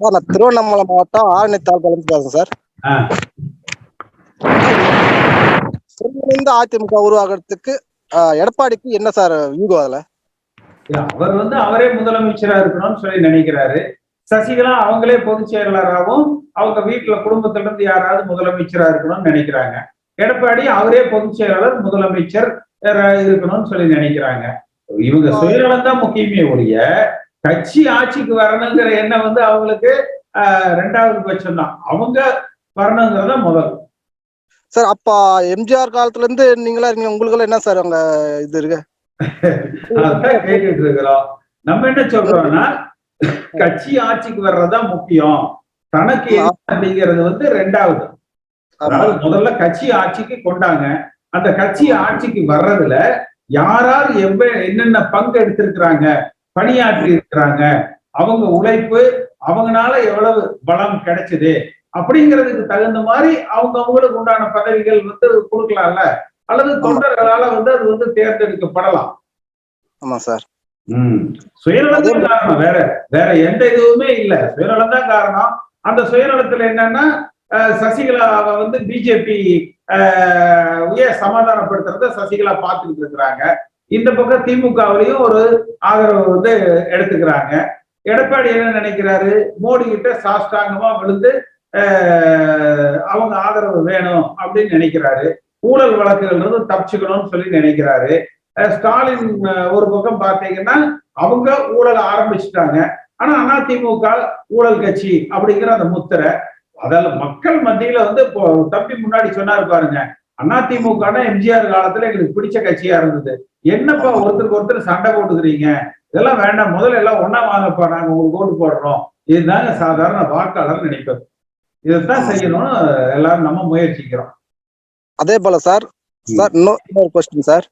Sir நான் திருவண்ணாமலை மாவட்டம் ஆரணி தாலுக்காலேருந்து பேசுறேன் சார். ஒருங்கிணைந்த அதிமுக உருவாகிறதுக்கு எடப்பாடிக்கு என்ன சார் யூகம் அதுல? அவர் வந்து அவரே முதலமைச்சரா இருக்கணும்னு சொல்லி நினைக்கிறாரு. சசிகலா அவங்களே பொதுச் செயலாளராகவும் அவங்க வீட்டுல குடும்பத்துல இருந்து யாராவது முதலமைச்சரா இருக்கணும்னு நினைக்கிறாங்க. எடப்பாடி அவரே பொதுச் செயலாளர் முதலமைச்சர் இருக்கணும்னு சொல்லி நினைக்கிறாங்க. இவங்க சுயநலம் தான் முக்கியமே ஒழிய கட்சி ஆட்சிக்கு வரணுங்கிற எண்ணம் வந்து அவங்களுக்கு ரெண்டாவது பட்சம் தான். அவங்க வரணுங்கிறத முதல். சார் அப்ப எம்ஜிஆர் காலத்துல இருந்து நீங்களா இருக்கீங்க? உங்களுக்கு என்ன சார் அங்க இது இருக்கு? அதான் கேட்டுட்டு இருக்கிறோம். நம்ம என்ன சொல்றோம்னா கட்சி ஆட்சிக்கு வர்றதுதான் முக்கியம். தனக்கு அப்படிங்கிறது வந்து ரெண்டாவது. அதாவது முதல்ல கட்சி ஆட்சிக்கு கொண்டாங்க. அந்த கட்சி ஆட்சிக்கு வர்றதுல யார் யார் எவ்வ என்னென்ன பங்கு எடுத்திருக்கிறாங்க பணியாற்றி இருக்கிறாங்க அவங்க உழைப்பு அவங்கனால எவ்வளவு பலம் கிடைச்சது அப்படிங்கிறதுக்கு தகுந்த மாதிரி அவங்க அவங்களுக்கு உண்டான பதவிகள் வந்து கொடுக்கலாம்ல? அல்லது தொண்டர்களால வந்து அது வந்து தேர்ந்தெடுக்கப்படலாம். ஆமா சார். ம். சுயநலம் காரணம் வேற. வேற எந்த இதுவுமே இல்ல. சுயநலம் தான் காரணம். அந்த சுயநலத்துல என்னன்னா சசிகலாவை வந்து பிஜேபி சமாதானப்படுத்துறத சசிகலா பார்த்துக்கிட்டு இருக்கிறாங்க. இந்த பக்கம் திமுகவிலையும் ஒரு ஆதரவு வந்து எடுத்துக்கிறாங்க. எடப்பாடி என்ன நினைக்கிறாரு? மோடி கிட்ட சாஷ்டாங்கமா விழுந்து அவங்க ஆதரவு வேணும் அப்படின்னு நினைக்கிறாரு. ஊழல் வழக்குகள் இருந்து தப்பிச்சுக்கணும்னு சொல்லி நினைக்கிறாரு. ஸ்டாலின் ஒரு பக்கம் பார்த்தீங்கன்னா அவங்க ஊழல் ஆரம்பிச்சுட்டாங்க. ஆனா அதிமுக ஊழல் கட்சி அப்படிங்கிற அந்த முத்திரை அதில் மக்கள் மத்தியில வந்து இப்போ தம்பி முன்னாடி சொன்னாரு பாருங்க அதிமுக எம்ஜிஆர் காலத்துல எங்களுக்கு பிடிச்ச கட்சியா இருந்தது. என்னப்பா ஒருத்தருக்கு ஒருத்தர் சண்டை போட்டுக்கிறீங்க? இதெல்லாம் வேண்டாம். முதல்ல எல்லாம் ஒண்ணா வாங்கப்பா. நாங்க உங்களுக்கு ஓட்டு போடுறோம். இதுதாங்க சாதாரண வாக்காளர் நினைப்பது. இதைத்தான் செய்யணும்னு எல்லாரும் நம்ம முயற்சிக்கிறோம். அதே போல சார். சார் இன்னொரு இன்னொரு கொஸ்டின் சார்.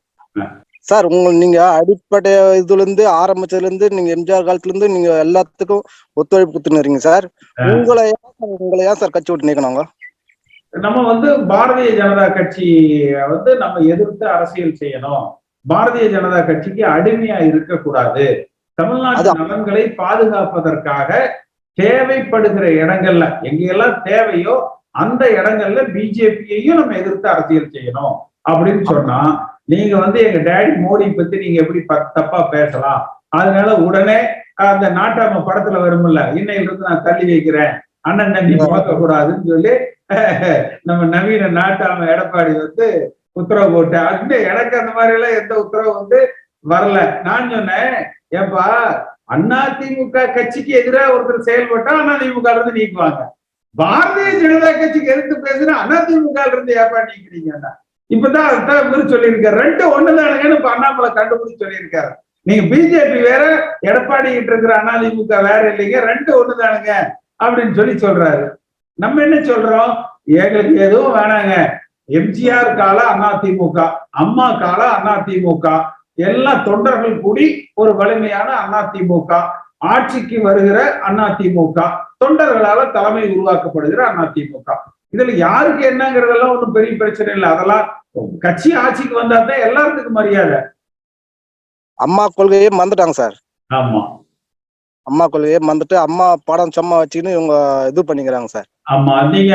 சார் உங்க நீங்க அடிப்படை இதுல இருந்து ஆரம்பிச்சதுல இருந்து நீங்க எம்ஜிஆர் காலத்துல இருந்து நீங்க எல்லாத்துக்கும் ஒத்துழைப்பு கொடுத்துன்னு சார். உங்களை உங்களை ஏன் சார் கட்சி விட்டு நீக்கணுங்க? நம்ம வந்து பாரதிய ஜனதா கட்சி வந்து நம்ம எதிர்த்து அரசியல் செய்யணும். பாரதிய ஜனதா கட்சிக்கு அடிமையா இருக்கக்கூடாது தமிழ்நாட்டு. நலன்களை பாதுகாப்பதற்காக தேவைப்படுகிற இடங்கள்ல எங்கெல்லாம் தேவையோ அந்த இடங்கள்ல பிஜேபியையும் நம்ம எதிர்த்து அரசியல் செய்யணும் அப்படின்னு சொன்னா நீங்க வந்து எங்க டேடி மோடி பத்தி நீங்க எப்படி தப்பா பேசலாம் அதனால உடனே அந்த நாட்டாம படத்துல வரும்ல இன்னையில இருந்து நான் தள்ளி வைக்கிறேன் அண்ணன் தண்ணி பார்க்க கூடாதுன்னு சொல்லி நம்ம நவீன நாட்டாம எடப்பாடி வந்து உத்தரவு போட்டு. அந்த எனக்கு அந்த மாதிரி எல்லாம் எந்த உத்தரவு வந்து வரல. நான் சொன்னேன் ஏப்பா அண்ணா திமுக கட்சிக்கு எதிராக ஒருத்தர் செயல்பட்டா அண்ணா திமுக இருந்து நீக்குவாங்க. பாரதிய ஜனதா கட்சிக்கு எதிர்த்து பேசுனா அண்ணா திமுக இருந்து ஏப்பா நீக்கிறீங்கன்னா? இப்பதான் அதுதான் சொல்லியிருக்காரு. ரெண்டு ஒண்ணுதானுங்கன்னு இப்ப அண்ணாமலை கண்டுபிடிச்சு சொல்லியிருக்காரு. நீங்க பிஜேபி வேற எடப்பாடி கிட்ட இருக்கிற அதிமுக வேற இல்லைங்க ரெண்டு ஒண்ணுதானுங்க அப்படின்னு சொல்லி சொல்றாரு. நம்ம என்ன சொல்றோம்? எங்களுக்கு எதுவும் வேணாங்க. எம்ஜிஆர் கால அதிமுக அம்மா கால அதிமுக எல்லா தொண்டர்கள் கூடி ஒரு வலிமையான அதிமுக ஆட்சிக்கு வருகிற அதிமுக தொண்டர்களால தலைமை உருவாக்கப்படுகிற அதிமுக. இதுல யாருக்கு என்னங்கிறதெல்லாம் ஒண்ணும் பெரிய பிரச்சனை இல்லை. அதெல்லாம் கட்சி ஆட்சிக்கு வந்தா தான் எல்லாத்துக்கும் மரியாதை. அம்மா கொள்கையே மறந்துட்டாங்க சார். ஆமா. அம்மா கொள்கையை மறந்துட்டு அம்மா படம் சும்மா வச்சுக்கின்னு இவங்க இது பண்ணிக்கிறாங்க சார். ஆமா நீங்க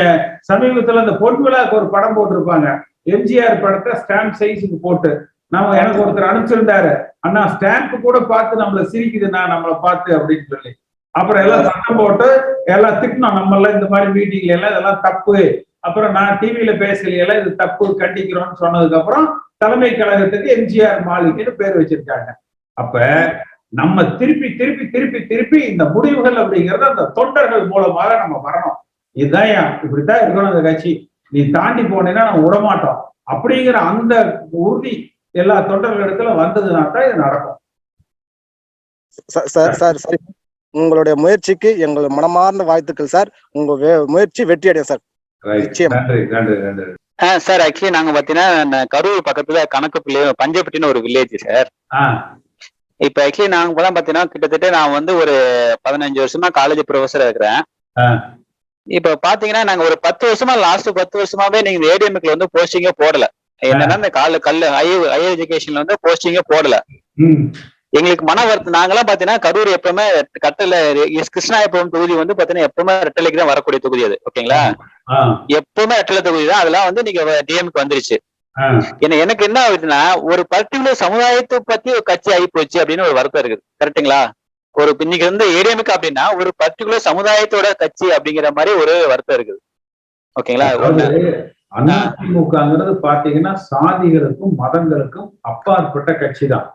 சமீபத்துல அந்த பொன்விழாக்கு ஒரு படம் போட்டிருப்பாங்க. எம்ஜிஆர் படத்தை ஸ்டாம்ப் சைஸுக்கு போட்டு. நாம எனக்கு ஒருத்தர் அனுப்பிச்சிருந்தாரு. அண்ணா ஸ்டாம்ப் கூட பார்த்து நம்மள சிரிக்குதுண்ணா நம்மளை பார்த்து அப்படின்னு சொல்லி. அப்புறம் எல்லாம் சட்டம் போட்டு எல்லாம் திட்டினோம். நம்ம எல்லாம் இந்த மாதிரி மீட்டிங்ல எல்லாம் இதெல்லாம் தப்பு. அப்புறம் நான் டிவியில பேசலையெல்லாம் இது தப்பு கண்டிக்கிறோம்னு சொன்னதுக்கு அப்புறம் தலைமை கழகத்துக்கு எம்ஜிஆர் மாளிகைன்னு பேர் வச்சிருக்காங்க. அப்ப நம்ம திருப்பி திருப்பி திருப்பி திருப்பி இந்த முடிவுகள் அப்படிங்கறது அந்த தொண்டர்கள் மூலமாக நம்ம வரணும். இதுதான் இப்படித்தான் இருக்கணும் அந்த கட்சி. நீ தாண்டி போனேன்னா நம்ம விடமாட்டோம். அப்படிங்கிற அந்த உறுதி எல்லா தொண்டர்களிடத்துல வந்ததுன்னா தான் இது நடக்கும். சார், சார் உங்களுடைய முயற்சிக்கு எங்கள் மனமார்ந்த வாழ்த்துக்கள் சார். உங்க முயற்சி வெற்றி அடையும் சார். நிச்சயம். நன்றி நன்றி சார் ஆக்சுவலி நாங்க பாத்தீங்கன்னா கரூர் பக்கத்துல கணக்கு பஞ்சப்பட்டின்னு ஒரு வில்லேஜ் சார். இப்ப ஆக்சுவலி நாங்க இப்பதான் பாத்தீங்கன்னா கிட்டத்தட்ட நான் வந்து ஒரு பதினஞ்சு வருஷமா காலேஜ் ப்ரொஃபஸரா இருக்கிறேன். இப்ப பாத்தீங்கன்னா நாங்க ஒரு பத்து வருஷமா லாஸ்ட் பத்து வருஷமாவே நீங்க ஏடிஎம்க்கு வந்து போஸ்டிங்கே போடல. என்னன்னா இந்த கால கல்ல ஹையர் ஹையர் எஜுகேஷன்ல வந்து போஸ்டிங்கே போடல. எங்களுக்கு மன வருத்தம் நாங்கெல்லாம் பாத்தீங்கன்னா கரூர் எப்பவுமே கட்டல கிருஷ்ணாயபுரம் தொகுதி வந்து பாத்தீங்கன்னா எப்பவுமே ரெட்டலைக்கு தான் வரக்கூடிய தொகுதி அது ஓகேங்களா? எப்பவுமே ரெட்டலை தொகுதி தான். அதெல்லாம் வந்து நீங்க டிஎம்க்கு வந்துருச்சு. என்ன எனக்கு என்ன ஆகுதுன்னா ஒரு பர்டிகுலர் சமுதாயத்தை பத்தி ஒரு கட்சி ஆகி போச்சு அப்படின்னு ஒரு வருத்தம் இருக்குது. கரெக்ட்டுங்களா? ஒரு இன்னைக்கு வந்து ஏடிஎம்க்கு அப்படின்னா ஒரு பர்டிகுலர் சமுதாயத்தோட கட்சி அப்படிங்கிற மாதிரி ஒரு வருத்தம் இருக்குது. ஓகேங்களா? அதிமுகங்கிறது பாத்தீங்கன்னா சாதிகளுக்கும் மதங்களுக்கும் அப்பாற்பட்ட கட்சி தான்.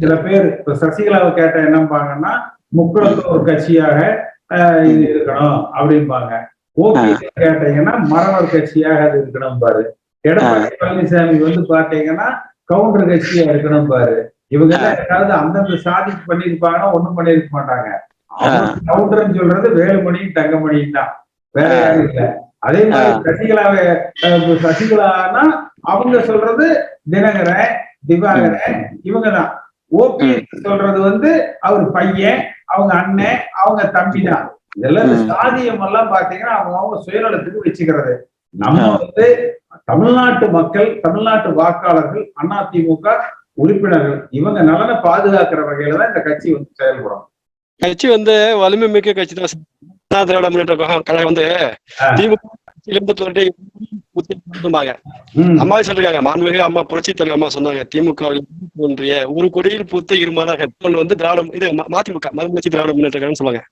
சில பேர் இப்ப சசிகலாவை கேட்ட என்னம்பாங்கன்னா முக்குளத்தோர் கட்சியாக ஆஹ், இது இருக்கணும் அப்படிம்பாங்க. ஓபிஎஸ் கேட்டீங்கன்னா மரவர் கட்சியாக அது இருக்கணும் பாரு எடப்பாடி பழனிசாமி வந்து பாத்தீங்கன்னா கவுண்டர் கட்சியா இருக்கணும் பாரு. இவங்க ஏதாவது அந்தந்த சாதிக்கு பண்ணிருப்பாங்கன்னா ஒண்ணும் பண்ணிருக்க மாட்டாங்க. கவுண்டர்னு சொல்றது வேலுமணி தங்கமணி தான். வேற யாரும் இல்ல. அதே மாதிரி சசிகலாவை சசிகலானா அவங்க சொல்றது தினகரன் திவாகரன் இவங்க தான் ஓபிஎஸ் சொல்றது வந்து அவர் பையன் அவங்க அண்ணன் அவங்க தம்பி தான் இதெல்லாம். சாதியம் எல்லாம் பாத்தீங்கன்னா அவங்க அவங்க சுயநலத்துக்கு வச்சுக்கிறது. நம்ம வந்து தமிழ்நாட்டு மக்கள் தமிழ்நாட்டு வாக்காளர்கள் அதிமுக உறுப்பினர்கள் இவங்க நலனை பாதுகாக்கிற வகையில தான் இந்த கட்சி வந்து செயல்படும் கட்சி வந்து வலிமை மிக்க கட்சி தான் திராவிட முன்னேற்ற கழகம் வந்து. திமுக கட்சியிலிருந்து தோன்றி உத்திரமாங்க ம். அம்மாவே சொல்லிருக்காங்க மாண்புமிகு அம்மா புரட்சி தலைவர் அம்மா சொன்னாங்க திமுக ஒரு கொடியில் புத்த இருமாறாக வந்து திராவிட இது மதிமுக மறுமலர்ச்சி திராவிட முன்னேற்ற கழகம் சொல்லுவாங்க.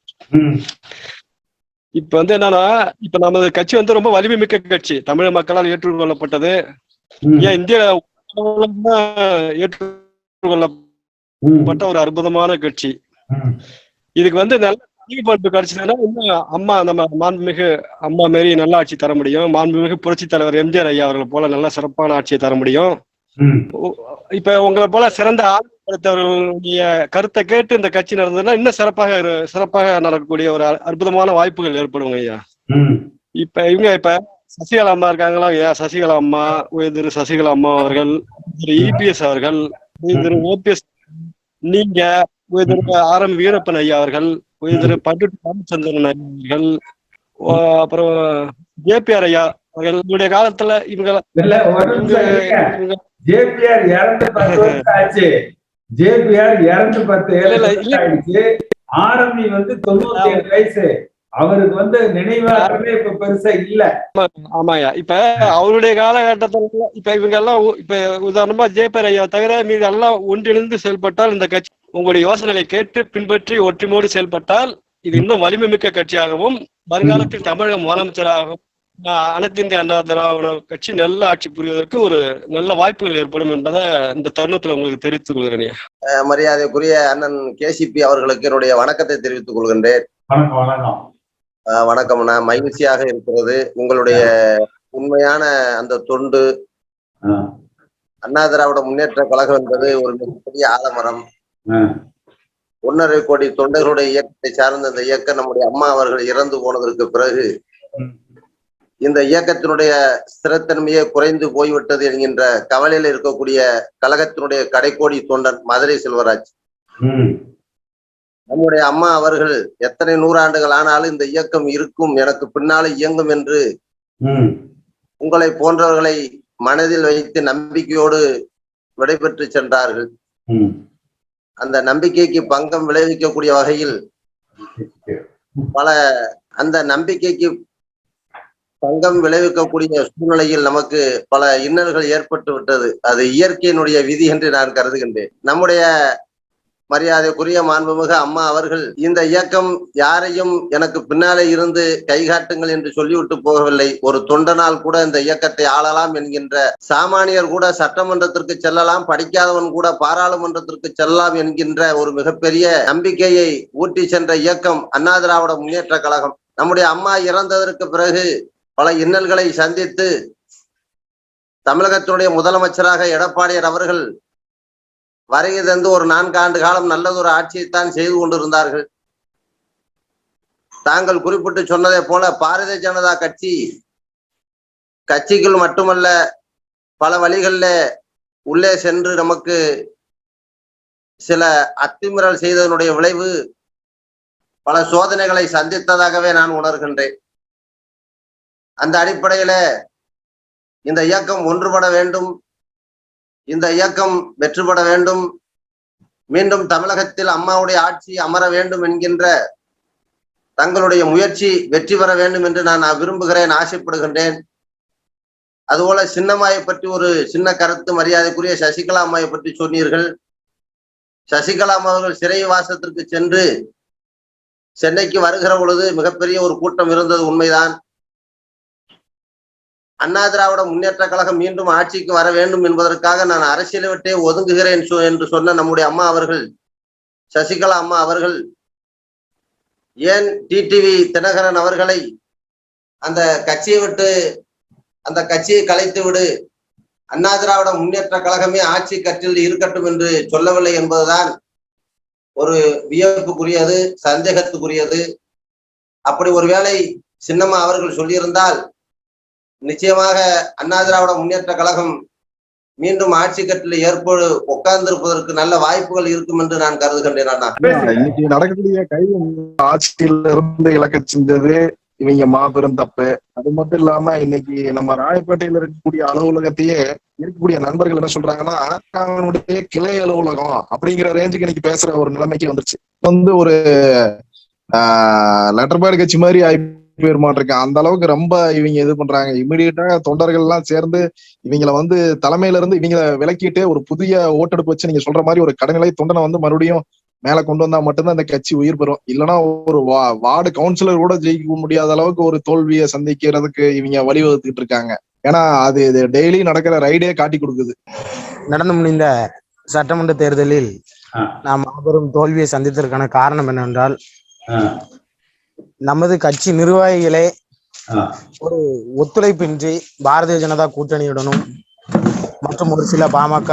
இப்ப வந்து என்னன்னா இப்ப நமது கட்சி வந்து ரொம்ப வலிமை மிக்க கட்சி தமிழ் மக்களால் ஏற்றுக்கொள்ளப்பட்டது. ஏன் இந்திய ஏற்றுக்கொள்ளப்பட்ட. ஒரு அற்புதமான கட்சி. இதுக்கு வந்து நல்ல பண்பு கிடைச்சதுன்னா இன்னும் அம்மா நம்ம மாண்புமிகு அம்மா மாரி நல்ல ஆட்சி தர முடியும் மாண்புமிகு புரட்சி தலைவர் எம்ஜிஆர் ஐயா அவர்கள் போல நல்ல சிறப்பான ஆட்சியை தர முடியும். இப்ப உங்களை போல சிறந்த ஆளுமைப்படுத்தவர்களுடைய கருத்தை கேட்டு இந்த கட்சி நடந்ததுன்னா இன்னும் சிறப்பாக சிறப்பாக நடக்கக்கூடிய ஒரு அற்புதமான வாய்ப்புகள் ஏற்படுங்க ஐயா. இப்ப இவங்க இப்ப சசிகலா அம்மா இருக்காங்களா ஐயா? சசிகலா அம்மா உயர் திரு சசிகலா அம்மா அவர்கள் திரு இபிஎஸ் அவர்கள் திரு ஓபிஎஸ் நீங்க உயர் திரு ஆர் எம் வீரப்பன் ஐயா அவர்கள் திரு பட்டு ராமச்சந்திரன் ஐயா அவர்கள் அப்புறம் ஏபிஆர் ஐயா அவர்கள் இவருடைய காலத்துல இவங்க ஜேபிஆர் இறந்து பத்து. ஆயிடுச்சு. ஆரம்பி வந்து தொண்ணூத்தி ஏழு வயசு. அவருக்கு வந்து நினைவாகவே இப்ப பெருசா இல்ல. ஆமாய்யா. இப்ப அவருடைய காலகட்டத்துல இப்ப இவங்க எல்லாம் இப்ப உதாரணமா ஜேபர் ஐயா தவிர மீது எல்லாம் ஒன்றிணைந்து செயல்பட்டால் இந்த கட்சி உங்களுடைய யோசனைகளை கேட்டு பின்பற்றி ஒற்றுமையோடு செயல்பட்டால் இது இன்னும் வலிமை மிக்க கட்சியாகவும் வருங்காலத்தில் தமிழக முதலமைச்சராகவும் அனைத்து இந்திய அண்ணா திராவிட கட்சி நல்ல ஆட்சி புரிவதற்கு ஒரு நல்ல வாய்ப்புகள் ஏற்படும் என்பதை இந்த தருணத்துல உங்களுக்கு தெரிவித்துக் கொள்கிறேன் மரியாதைக்குரிய அண்ணன் கேசிபி அவர்களுக்கு என்னுடைய வணக்கத்தை தெரிவித்துக் கொள்கின்றேன். வணக்கம் வணக்கம்ண்ணா மகிழ்ச்சியாக இருக்கிறது. உங்களுடைய உண்மையான அந்த தொண்டு அண்ணா திராவிட முன்னேற்ற கழகம் என்பது ஒரு மிகப்பெரிய ஆலமரம். ஆ, ஒன்றரை கோடி தொண்டர்களுடைய இயக்கத்தை சார்ந்த இந்த இயக்கம் நம்முடைய அம்மா அவர்கள் இறந்து போனதற்கு பிறகு. இந்த இயக்கத்தினுடைய ஸ்திரத்தன்மையே குறைந்து போய்விட்டது என்கின்ற கவலையில் இருக்கக்கூடிய கழகத்தினுடைய கடைக்கோடி தொண்டன் மதுரை செல்வராஜ். நம்முடைய அம்மா அவர்கள் எத்தனை நூறாண்டுகள் ஆனாலும் இந்த இயக்கம் இருக்கும் எனக்கு பின்னால இயங்கும் என்று உங்களை போன்றவர்களை மனதில் வைத்து நம்பிக்கையோடு விடைபெற்று சென்றார்கள். அந்த நம்பிக்கைக்கு பங்கம் விளைவிக்கக்கூடிய வகையில் பல அந்த நம்பிக்கைக்கு தங்கம் விளைவிக்கக்கூடிய சூழ்நிலையில் நமக்கு பல இன்னல்கள் ஏற்பட்டு விட்டது. அது இயற்கையினுடைய விதி என்று நான் கருதுகின்றேன். நம்முடைய மரியாதைக்குரிய மாண்புமிகு அம்மா அவர்கள் இந்த இயக்கம் யாரையும் எனக்கு பின்னாலே இருந்து கைகாட்டுங்கள் என்று சொல்லிவிட்டு போகவில்லை. ஒரு தொண்டனால் கூட இந்த இயக்கத்தை ஆளலாம் என்கின்ற சாமானியர் கூட சட்டமன்றத்திற்கு செல்லலாம் படிக்காதவன் கூட பாராளுமன்றத்திற்கு செல்லலாம் என்கின்ற ஒரு மிகப்பெரிய நம்பிக்கையை ஊட்டி சென்ற இயக்கம் அண்ணா திராவிட முன்னேற்ற கழகம். நம்முடைய அம்மா இறந்ததற்கு பிறகு பல இன்னல்களை சந்தித்து தமிழகத்தினுடைய முதலமைச்சராக எடப்பாடியார் அவர்கள் வருகை தந்து ஒரு நான்கு ஆண்டு காலம் நல்லதொரு ஆட்சியைத்தான் செய்து கொண்டிருந்தார்கள். தாங்கள் குறிப்பிட்டு சொன்னதை போல பாரதிய ஜனதா கட்சி கட்சிக்குள் மட்டுமல்ல பல வழிகளில் உள்ளே சென்று நமக்கு சில அத்துமீறல் செய்ததனுடைய விளைவு பல சோதனைகளை சந்தித்ததாகவே நான் உணர்கின்றேன். அந்த அடிப்படையில இந்த இயக்கம் ஒன்றுபட வேண்டும். இந்த இயக்கம் வெற்றுபட வேண்டும். மீண்டும் தமிழகத்தில் அம்மாவுடைய ஆட்சி அமர வேண்டும் என்கின்ற தங்களுடைய முயற்சி வெற்றி பெற வேண்டும் என்று நான் விரும்புகிறேன் ஆசைப்படுகின்றேன். அதுபோல சின்னம்மாயை பற்றி ஒரு சின்ன கருத்து மரியாதைக்குரிய சசிகலா அம்மாவை பற்றி சொன்னீர்கள். சசிகலா அவர்கள் சிறை வாசத்திற்கு சென்று சென்னைக்கு வருகிற பொழுது மிகப்பெரிய ஒரு கூட்டம் இருந்தது உண்மைதான். அண்ணா திராவிட முன்னேற்ற கழகம் மீண்டும் ஆட்சிக்கு வர வேண்டும் என்பதற்காக நான் அரசியலை விட்டே ஒதுங்குகிறேன் என்று சொன்ன நம்முடைய அம்மா அவர்கள் சசிகலா அம்மா அவர்கள் ஏன் டிடிவி தினகரன் அவர்களை அந்த கட்சியை விட்டு அந்த கட்சியை கலைத்து விடு அண்ணா திராவிட முன்னேற்ற கழகமே ஆட்சி கற்றில் இருக்கட்டும் என்று சொல்லவில்லை என்பதுதான் ஒரு வியப்புக்குரியது சந்தேகத்துக்குரியது. அப்படி ஒருவேளை சின்னம்மா அவர்கள் சொல்லியிருந்தால் நிச்சயமாக அண்ணா திராவிட முன்னேற்ற கழகம் மீண்டும் ஆட்சி கட்டில ஏற்படு உட்கார்ந்திருப்பதற்கு நல்ல வாய்ப்புகள் இருக்கும் என்று நான் கருதுகின்றேன் அண்ணா. இன்னைக்கு நடக்கக்கூடிய கைது ஆட்சியில இருந்து இலக்க செஞ்சது இவங்க மாபெரும் தப்பு. அது மட்டும் இல்லாம இன்னைக்கு நம்ம ராயப்பேட்டையில இருக்கக்கூடிய அலுவலகத்தையே இருக்கக்கூடிய நண்பர்கள் என்ன சொல்றாங்கன்னா அவனுடைய கிளை அலுவலகம் அப்படிங்கிற ரேஞ்சுக்கு இன்னைக்கு பேசுற ஒரு நிலைமைக்கு வந்துருச்சு. வந்து ஒரு லெட்டர் பேட் கட்சி மாதிரி ஆயி போயிருமாட்டிருக்கேன் அந்த அளவுக்கு ரொம்ப இவங்க இது பண்றாங்க. இமிடியட்டா தொண்டர்கள் எல்லாம் சேர்ந்து இவங்கள வந்து தலைமையில இருந்து இவங்கள விலக்கிட்டு ஒரு புதிய ஓட்டெடுப்பு வச்சு நீங்க சொல்ற மாதிரி ஒரு கடைநிலை தொண்டனை வந்து மறுபடியும் மேல கொண்டு வந்தா மட்டும்தான் இந்த கட்சி உயிர் பெறும். இல்லைன்னா ஒரு வா- வார்டு கவுன்சிலர் கூட ஜெயிக்க முடியாத அளவுக்கு ஒரு தோல்வியை சந்திக்கிறதுக்கு இவங்க வழிவகுத்துக்கிட்டு இருக்காங்க. ஏன்னா அது இது டெய்லி நடக்கிற ரைடே காட்டி கொடுக்குது. நடந்து முடிந்த சட்டமன்ற தேர்தலில். நாம் மாபெரும் தோல்வியை சந்தித்ததற்கான காரணம் என்னவென்றால் நமது கட்சி நிர்வாகிகளே ஒரு ஒத்துழைப்பின்றி பாரதிய ஜனதா கூட்டணியுடனும் மற்றும் ஒரு சில பாமக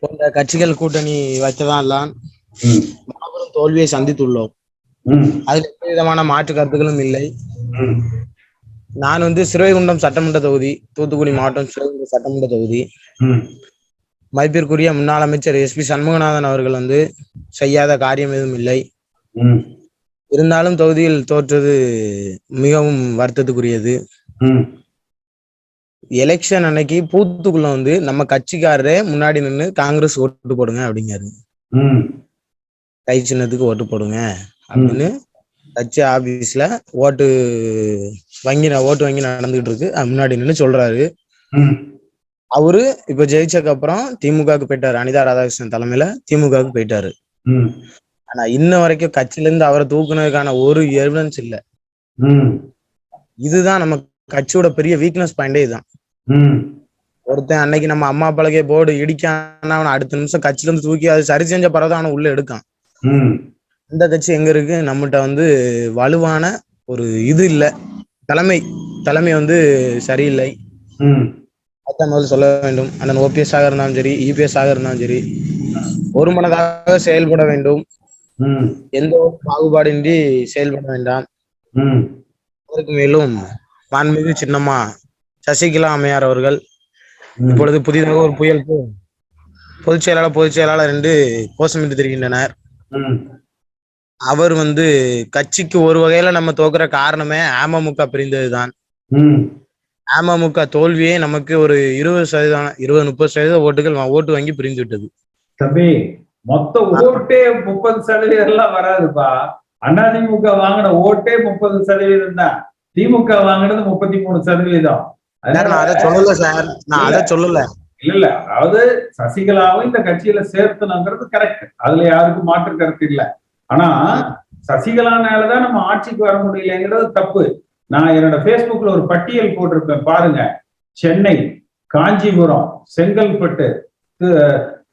போன்ற கட்சிகள் கூட்டணி வைத்ததால்தான் ம், மாபெரும் தோல்வியை சந்தித்துள்ளோம். அதில் எந்த விதமான மாற்று கருத்துக்களும் இல்லை. நான் வந்து சிறுவைகுண்டம் சட்டமன்ற தொகுதி தூத்துக்குடி மாவட்டம் சிறுவைகுண்டம் சட்டமன்ற தொகுதி. மதிப்பிற்குரிய முன்னாள் அமைச்சர் எஸ் பி சண்முகநாதன் அவர்கள் வந்து செய்யாத காரியம் எதுவும் இல்லை. இருந்தாலும் தொகுதியில் தோற்றது மிகவும் வருத்தத்துக்குரியது. எலெக்ஷன் அன்னைக்கு பூத்துக்குள்ள வந்து நம்ம கட்சிக்காரரே முன்னாடி நின்று காங்கிரஸ் ஓட்டு போடுங்க அப்படிங்காரு கை சின்னத்துக்கு ஓட்டு போடுங்க அப்படின்னு கட்சி ஆபீஸ்ல ஓட்டு வங்கி ஓட்டு வங்கி நடந்துகிட்டு இருக்கு. முன்னாடி நின்று சொல்றாரு. அவரு இப்ப ஜெயிச்சதுக்கு அப்புறம் திமுகவுக்கு போயிட்டாரு. அனிதா ராதாகிருஷ்ணன் தலைமையில திமுகவுக்கு போயிட்டாரு. ஆனா இன்ன வரைக்கும் கட்சியில இருந்து அவரை தூக்குனதுக்கான ஒரு எவிடன்ஸ் இல்ல. இதுதான் நம்ம கட்சியோட பெரிய வீக்னஸ் பாயிண்டே இதுதான். ஒருத்தன் அன்னைக்கு நம்ம அம்மா பழகைய போர்டு இடிக்கான அவனை அடுத்த நிமிஷம் கட்சியில இருந்து தூக்கி அது சரி செஞ்ச பிறகுதான் அவனை உள்ள எடுக்கான். இந்த கட்சி எங்க இருக்கு? நம்மகிட்ட வந்து வலுவான ஒரு இது இல்ல. தலைமை தலைமை வந்து சரியில்லை. அதான் முதல்ல சொல்ல வேண்டும். அந்த ஓபிஎஸ் ஆக இருந்தாலும் சரி இபிஎஸ் ஆக இருந்தாலும் சரி ஒரு மனதாக செயல்பட வேண்டும். எந்த ஒரு பாகுபாடின்றி செயல்பட வேண்டாம். அதற்கு மேலும் மாண்புமிகு சின்னம்மா சசிகலா அம்மையார் அவர்கள் இப்பொழுது புதிதாக ஒரு புயல் பொதுச் செயலாளர் பொதுச் செயலாளர் என்று கோஷமிட்டு திரிகின்றனர். அவர் வந்து கட்சிக்கு ஒரு வகையில நம்ம தோக்குற காரணமே அமமுக பிரிந்ததுதான். அமமுக தோல்வியே நமக்கு ஒரு இருபது சதவீதம் இருபது முப்பது சதவீத ஓட்டுகள் ஓட்டு வாங்கி பிரிஞ்சு விட்டது. மொத்த ஓட்டே முப்பது சதவீதம் எல்லாம் வராதுப்பா. அதிமுக வாங்கின ஓட்டே முப்பது சதவீதம் தான். திமுக வாங்கினது முப்பத்தி மூணு சதவீதம். சொல்லல சார். நான் அதை சொல்லல. இல்ல இல்ல. அதாவது சசிகலாவும் இந்த கட்சியில சேர்த்தணுங்கிறது கரெக்ட் அதுல யாருக்கும் மாற்று கருத்து இல்ல. ஆனா சசிகலானாலதான் நம்ம ஆட்சிக்கு வர முடியலங்கிறது தப்பு. நான் என்னோட Facebookல ஒரு பட்டியல் போட்டிருப்பேன் பாருங்க. சென்னை காஞ்சிபுரம் செங்கல்பட்டு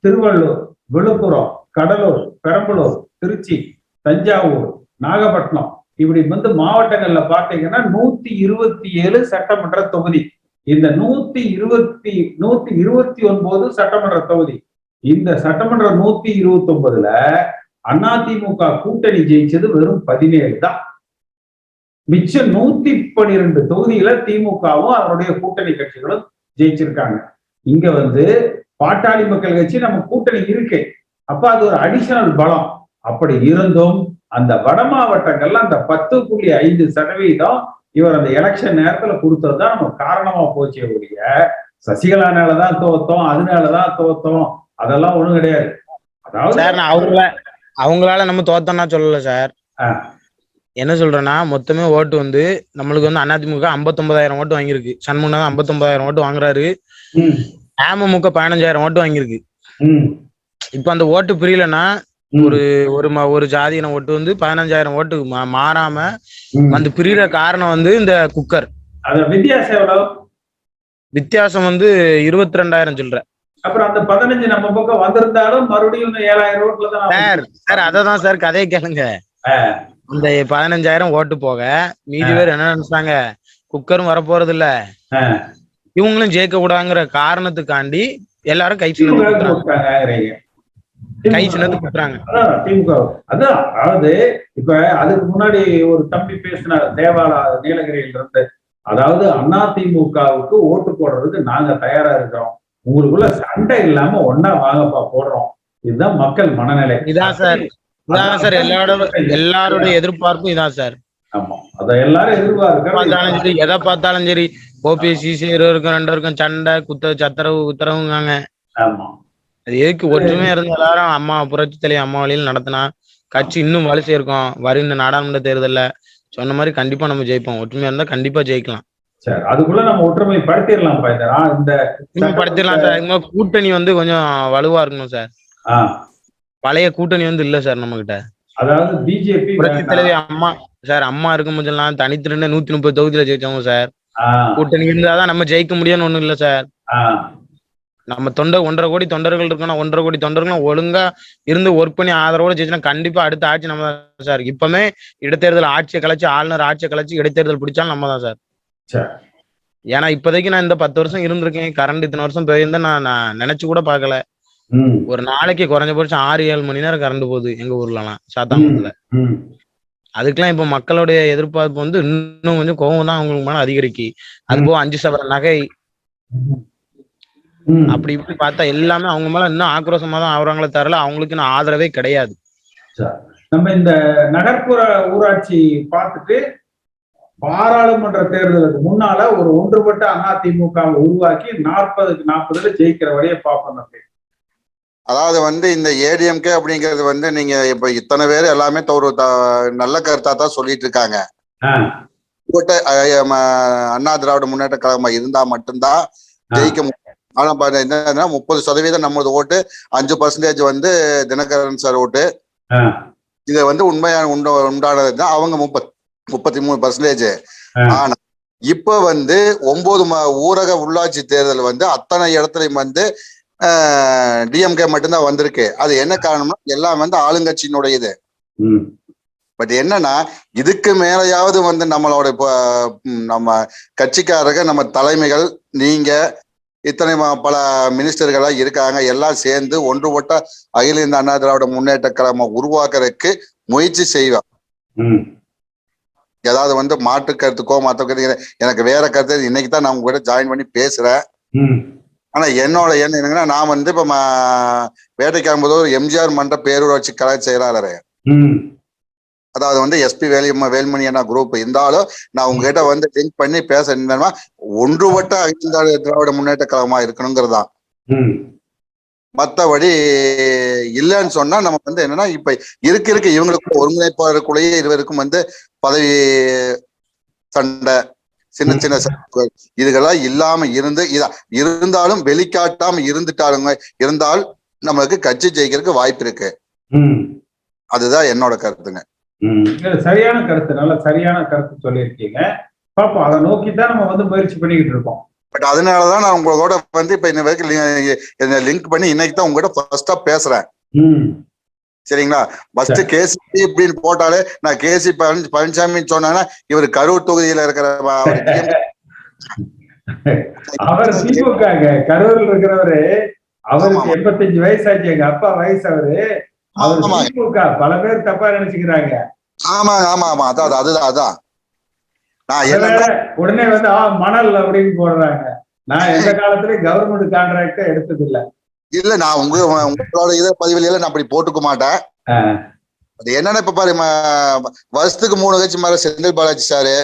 திருவள்ளூர் விழுப்புரம் கடலூர் பெரம்பலூர் திருச்சி தஞ்சாவூர் நாகப்பட்டினம். இப்படி வந்து மாவட்டங்கள்ல பாத்தீங்கன்னா நூத்தி இருபத்தி ஏழு சட்டமன்ற தொகுதி. இந்த நூத்தி இருபத்தி நூத்தி இருபத்தி ஒன்பது சட்டமன்ற தொகுதி. இந்த சட்டமன்ற நூத்தி இருபத்தி ஒன்பதுல அதிமுக கூட்டணி ஜெயிச்சது வெறும் பதினேழு தான். மிச்சம் நூத்தி பன்னிரெண்டு தொகுதியில திமுகவும் அவருடைய கூட்டணி கட்சிகளும் ஜெயிச்சிருக்காங்க. இங்க வந்து பாட்டாளி மக்கள் கட்சி நம்ம கூட்டணி இருக்கு. அப்ப அது ஒரு அடிஷனல் பலம். அப்படி இருந்தும் அந்த வட மாவட்டங்கள்ல அந்த பத்து புள்ளி ஐந்து சதவீதம் இவர் அந்த எலெக்ஷன் நேரத்துல கொடுத்ததுதான் நம்ம காரணமா போச்சே ஒழிய சசிகலானாலதான் தோத்தோம் அதனாலதான் தோத்தோம் அதெல்லாம் ஒண்ணும் கிடையாது. அதாவது அவங்கள அவங்களால நம்ம தோத்தோம்னா சொல்லல சார். என்ன சொல்றேன்னா மொத்தமே ஓட்டு வந்து நம்மளுக்கு வந்து அதிமுக 59000 ஓட்டு வாங்கியிருக்கு. சண்முகம் 59000 ஓட்டு வாங்குறாரு. அமமுக பதினஞ்சாயிரம் ஓட்டு வாங்கியிருக்கு. இப்ப அந்த ஓட்டு பிரியலன்னா ஒரு ஒரு ஒரு ஜாதியின ஓட்டு வந்து பதினஞ்சாயிரம் ஓட்டு மாறாம ம். வந்து பிரியிற காரணம் வந்து இந்த குக்கர். வித்தியாசம் வந்து இருபத்தி ரெண்டாயிரம் சொல்ற அப்புறம் அந்த பதினஞ்சு நம்ம பக்கம் வந்திருந்தாலும் மறுபடியும் இந்த ஏழாயிரம் ரோட்ல தான் சார் சார் அததான் சார் கதையை கேளுங்க. இந்த பதினஞ்சாயிரம் ஓட்டு போக மீதி பேர் என்ன நினைச்சாங்க? குக்கரும் வரப்போறது இல்ல. இவங்களும் ஜெயிக்க கூடாங்கிற காரணத்துக்காண்டி எல்லாரும் கை. கை சின்னத்துக்கு குத்துறாங்க. திமுக அதான் அதாவது இப்ப அதுக்கு முன்னாடி ஒரு தம்பி பேசினார் தேவாலா நீலகிரியில இருந்து. அதாவது அண்ணா திமுகவுக்கு ஓட்டு போடுறதுக்கு நாங்க தயாரா இருக்கிறோம். உங்களுக்குள்ள சண்டை இல்லாம ஒன்னா வாங்கப்பா போடுறோம். இதுதான் மக்கள் மனநிலை. இதான் சார். இதான் சார் எல்லாரோட எல்லாரோட எதிர்பார்ப்பும் இதான் சார். ஆமா. அதை எல்லாரும் எதிர்பார்க்கிறோம் எதை பார்த்தாலும் சரி ஓபிஎஸ்சி இருக்கும் ரெண்டு இருக்கும் சண்டை குத்த சத்தரவு குத்தரவுங்காங்க அது எதுக்கு ஒற்றுமையா இருந்து எல்லாரும் அம்மா புரட்சி தலைவி அம்மா வழியில் நடத்தினா கட்சி இன்னும் வலு சேர்க்கும். வரும் இந்த நாடாளுமன்ற தேர்தல்ல சொன்ன மாதிரி கண்டிப்பா நம்ம ஜெயிப்போம். ஒற்றுமையா இருந்தா கண்டிப்பா ஜெயிக்கலாம். சரி அதுக்குள்ள நம்ம ஒற்றுமை படுத்திடலாம்ப்பா இந்த இந்த படுத்திடலாம் சார். இன்னும் கூட்டணி வந்து கொஞ்சம் வலுவா இருக்கணும் சார். பழைய கூட்டணி வந்து இல்ல சார் நம்ம கிட்ட அதாவது பிஜேபி புரட்சி தலைவி அம்மா சார் அம்மா இருக்கும் போதெல்லாம் தனித்து ரெண்டு நூத்தி முப்பது தொகுதியில ஜெயிச்சவங்க சார். கூட்டணி இருந்தாதான் நம்ம ஜெயிக்க முடியும்னு ஒண்ணும் இல்ல சார் நம்ம தொண்டர் ஒன்றரை கோடி தொண்டர்கள் இருக்கணும். ஒன்றரை கோடி தொண்டர்களும் ஒழுங்கா இருந்து ஒர்க் பண்ணி ஆதரவோட ஜெயிச்சா கண்டிப்பா அடுத்த ஆட்சி நம்ம தான் சார் இப்பவுமே இடைத்தேர்தல் ஆட்சியை கலைச்சு ஆளுநர் ஆட்சியை கலைச்சு இடைத்தேர்தல் பிடிச்சாலும் நம்ம தான் சார். ஏன்னா இப்போதைக்கு நான் இந்த பத்து வருஷம் இருந்திருக்கேன். கரண்ட் இத்தனை வருஷம் போயிருந்தா நான் நான் நினைச்சு கூட பார்க்கல. ம், ஒரு நாளைக்கு குறைஞ்சபட்சம் ஆறு ஏழு மணி நேரம் கரண்ட் போகுது எங்க ஊர்லலாம் சாத்தாங்குளத்துல அதுக்கெல்லாம் இப்ப மக்களுடைய எதிர்பார்ப்பு வந்து இன்னும் கொஞ்சம் கோவம் தான் அவங்களுக்கு மேல அதிகரிக்கு. அது போக அஞ்சு சவர நகை. அப்படி இப்படி பார்த்தா எல்லாமே அவங்க மேல இன்னும் ஆக்ரோஷமா தான் ஆகுறாங்களே தவிர அவங்களுக்கு இன்னும் ஆதரவே கிடையாது. நம்ம இந்த நகர்ப்புற ஊராட்சி பார்த்துட்டு பாராளுமன்ற தேர்தலுக்கு முன்னால ஒரு ஒன்றுபட்ட அதிமுக உருவாக்கி நாற்பதுக்கு நாற்பதுல ஜெயிக்கிற வரைய பார்ப்போம் நம்ம. அதாவது வந்து இந்த ஏடிஎம்கே அப்படிங்கிறது வந்து நீங்க இப்ப இத்தனை பேர் எல்லாமே ஒரு நல்ல கருத்தா தான் சொல்லிட்டு இருக்காங்க. அண்ணா திராவிட முன்னேற்ற கழகமா இருந்தா மட்டும்தான் ஜெயிக்க முடியும். ஆனா என்னன்னா முப்பது சதவீதம் நம்மளது ஓட்டு அஞ்சு பர்சன்டேஜ் வந்து தினகரன் சார் ஓட்டு. இது வந்து உண்மையான உண்ட உண்டானது தான் அவங்க முப்பத் முப்பத்தி மூணு பர்சன்டேஜ். ஆனா இப்ப வந்து ஒன்பது ஊரக உள்ளாட்சி தேர்தல் வந்து அத்தனை இடத்துலயும் வந்து டிஎம்கே மட்டும்தான் வந்திருக்கு. அது என்ன காரணம்னா எல்லாம் வந்து ஆளுங்கட்சியினுடைய இது. பட் என்னன்னா இதுக்கு மேலையாவது வந்து நம்மளோட நம்ம கட்சிக்காரங்க நம்ம தலைமைகள் நீங்க இத்தனை பல மினிஸ்டர்களா இருக்காங்க எல்லாம் சேர்ந்து ஒன்றுபட்ட அகில இந்திய அண்ணா திராவிட முன்னேற்ற கழகம் உருவாக்குறதுக்கு முயற்சி செய்வோம். ம். ஏதாவது வந்து மாற்று கருத்துக்கோ மற்ற கருத்து எனக்கு வேற கருத்து இன்னைக்கு தான் நான் உங்க கூட ஜாயின் பண்ணி பேசுறேன். ஆனா என்னோட எண்ணம் என்னங்கன்னா நான் வந்து இப்ப ம- வேட்டைக்காம்பதூர் எம்ஜிஆர் மன்ற பேரூராட்சி கலை செயலாளர். அதாவது வந்து எஸ்பி வேலி வேல்மணி அண்ணா குரூப் இருந்தாலும் நான் உங்ககிட்ட வந்து லிங்க் பண்ணி பேச என்னன்னா ஒன்றுபட்ட அகில திராவிட முன்னேற்ற கழகமா இருக்கணுங்கிறதுதான் ம். மத்தபடி இல்லைன்னு சொன்னா நம்ம வந்து என்னன்னா இப்ப இருக்க இருக்க இவங்களுக்கு ஒருங்கிணைப்பாளருக்குள்ளேயே இருவருக்கும் வந்து பதவி சண்டை சின்ன சின்ன இதுகெல்லாம் இல்லாம இருந்து இதா இருந்தாலும் வெளிக்காட்டாம இருந்துட்டாலுங்க இருந்தால் நம்மளுக்கு கட்சி ஜெயிக்கிறதுக்கு வாய்ப்பு இருக்கு. ம். அதுதான் என்னோட கருத்துங்க. சரியான கருத்து நல்ல சரியான கருத்து சொல்லியிருக்கீங்க. பாப்போம் அதை நோக்கி தான் நம்ம வந்து முயற்சி பண்ணிக்கிட்டு இருக்கோம். பட் அதனாலதான் நான் உங்களோட வந்து இப்ப இன்ன வரைக்கும் லிங்க் பண்ணி இன்னைக்கு தான் உங்ககிட்ட ஃபர்ஸ்டா பேசுறேன். ம். சரிங்களா? ஃபர்ஸ்ட் கேசிபி அப்படின்னு போட்டாலே நான் கேசி பழனிசாமின்னு சொன்னாங்கன்னா இவர் கரூர் தொகுதியில இருக்கிற அவர் DMK அவர் திமுக கரூர்ல இருக்கிறவரு அவருக்கு. எண்பத்தஞ்சு வயசாச்சு. எங்க அப்பா வயசு அவரு அவர். திமுக பல பேர் தப்பா நினைச்சுக்கிறாங்க. ஆமா ஆமா ஆமா அதான் அதுதான் அதான். நான் என்ன உடனே வந்து மணல் அப்படின்னு போடுறாங்க. நான் எந்த காலத்துலயும் கவர்மெண்ட் கான்ட்ராக்ட எடுத்தது இல்ல நான் உங்க உங்களோட இதை பதிவில் நான் அப்படி போட்டுக்க மாட்டேன். அது என்னன்னா இப்ப பாரு வருஷத்துக்கு மூணு கட்சி மேல செந்தில் பாலாஜி சாரு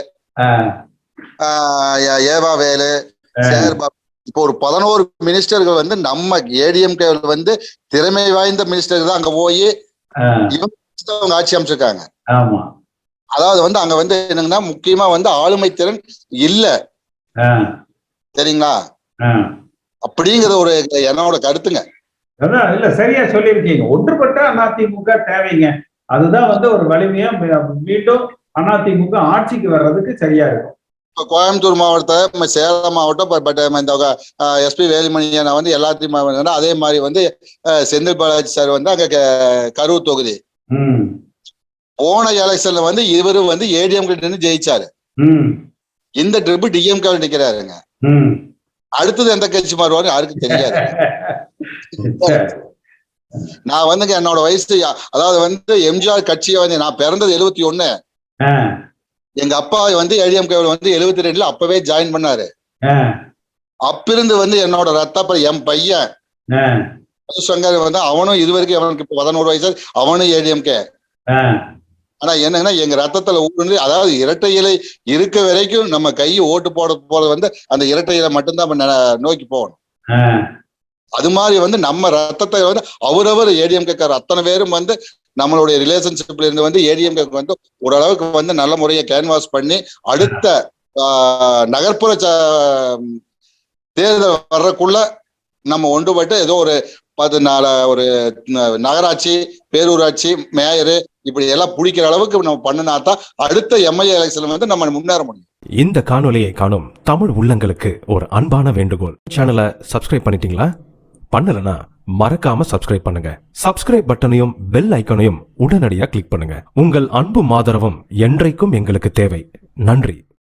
ஏவா வேலு பாபு. இப்போ ஒரு பதினோரு மினிஸ்டர்கள் வந்து நம்ம ஏடிஎம்கே வந்து திறமை வாய்ந்த மினிஸ்டர்கள் தான் அங்க போய் ஆஹ் அவங்க ஆட்சி அமைச்சிருக்காங்க. அதாவது வந்து அங்க வந்து என்னங்கன்னா முக்கியமா வந்து ஆளுமை திறன் இல்ல சரிங்களா? அப்படிங்கிற ஒரு என்னோட கருத்துங்க. அதான் இல்ல சரியா சொல்லியிருக்கீங்க. ஒன்றுபட்ட அதிமுக தேவைங்க. அதுதான் வந்து ஒரு வலிமையா மீண்டும் அதிமுக ஆட்சிக்கு வர்றதுக்கு சரியா இருக்கும். இப்ப கோயம்புத்தூர் மாவட்டத்தை சேலம் மாவட்டம் பட் இந்த எஸ்பி வேலுமணியனை வந்து எல்லாத்தையும் அதே மாதிரி வந்து செந்தில் பாலாஜி சார் வந்து அங்க கரூர் தொகுதி. போன எலெக்ஷன்ல வந்து இவரு வந்து ஏடிஎம் நின்று ஜெயிச்சாரு. இந்த ட்ரிப் டிஎம்கே நிக்கிறாருங்க. அடுத்தது எந்த கட்சி மாறுவாரு யாருக்கும் தெரியாது. நான் வந்துங்க என்னோட வயசு அதாவது வந்து எம்ஜிஆர் கட்சியை வந்து நான் பிறந்தது எழுபத்தி ஒண்ணு. எங்க அப்பா வந்து ஏடிஎம்கே வந்து எழுபத்தி ரெண்டுல அப்பவே ஜாயின் பண்ணாரு. அப்பிருந்து வந்து என்னோட ரத்தப்ப என் பையன் சங்கர் வந்து அவனும் இது வரைக்கும் அவனுக்கு பதினோரு வயசு அவனும் ஏடிஎம்கே. ஆனா என்னங்கன்னா எங்க ரத்தத்துல ஊடுருவி அதாவது இரட்டை இலை இருக்க வரைக்கும் நம்ம கை ஓட்டு போட போறது வந்து அந்த இரட்டை இலை மட்டும்தான் நோக்கி போகணும். அது மாதிரி வந்து நம்ம ரத்தத்தை வந்து அவரவர் ஏடிஎம்கே கார அத்தனை பேரும் வந்து நம்மளுடைய ரிலேஷன்ஷிப்ல இருந்து வந்து ஏடிஎம்கே வந்து ஓரளவுக்கு வந்து நல்ல முறையை கேன்வாஸ் பண்ணி அடுத்த நகர்ப்புற தேர்தல் வர்றதுக்குள்ள நம்ம ஒன்றுபட்டு ஏதோ ஒரு பதினால ஒரு நகராட்சி பேரூராட்சி மேயரு இப்படி எல்லாம் பிடிக்கிற அளவுக்கு நம்ம பண்ணினா தான் அடுத்த எம்எல்ஏ எலெக்ஷன் வந்து நம்ம முன்னேற முடியும். இந்த காணொலியை காணும் தமிழ் உள்ளங்களுக்கு ஒரு அன்பான வேண்டுகோள். சேனலை சப்ஸ்கிரைப் பண்ணிட்டீங்களா? பண்ணலனா மறக்காம சப்ஸ்கிரைப் பண்ணுங்க. சப்ஸ்கிரைப் பட்டனையும் பெல் ஐக்கனையும் உடனடியாக கிளிக் பண்ணுங்க. உங்கள் அன்பும் ஆதரவும் என்றைக்கும் எங்களுக்கு தேவை. நன்றி.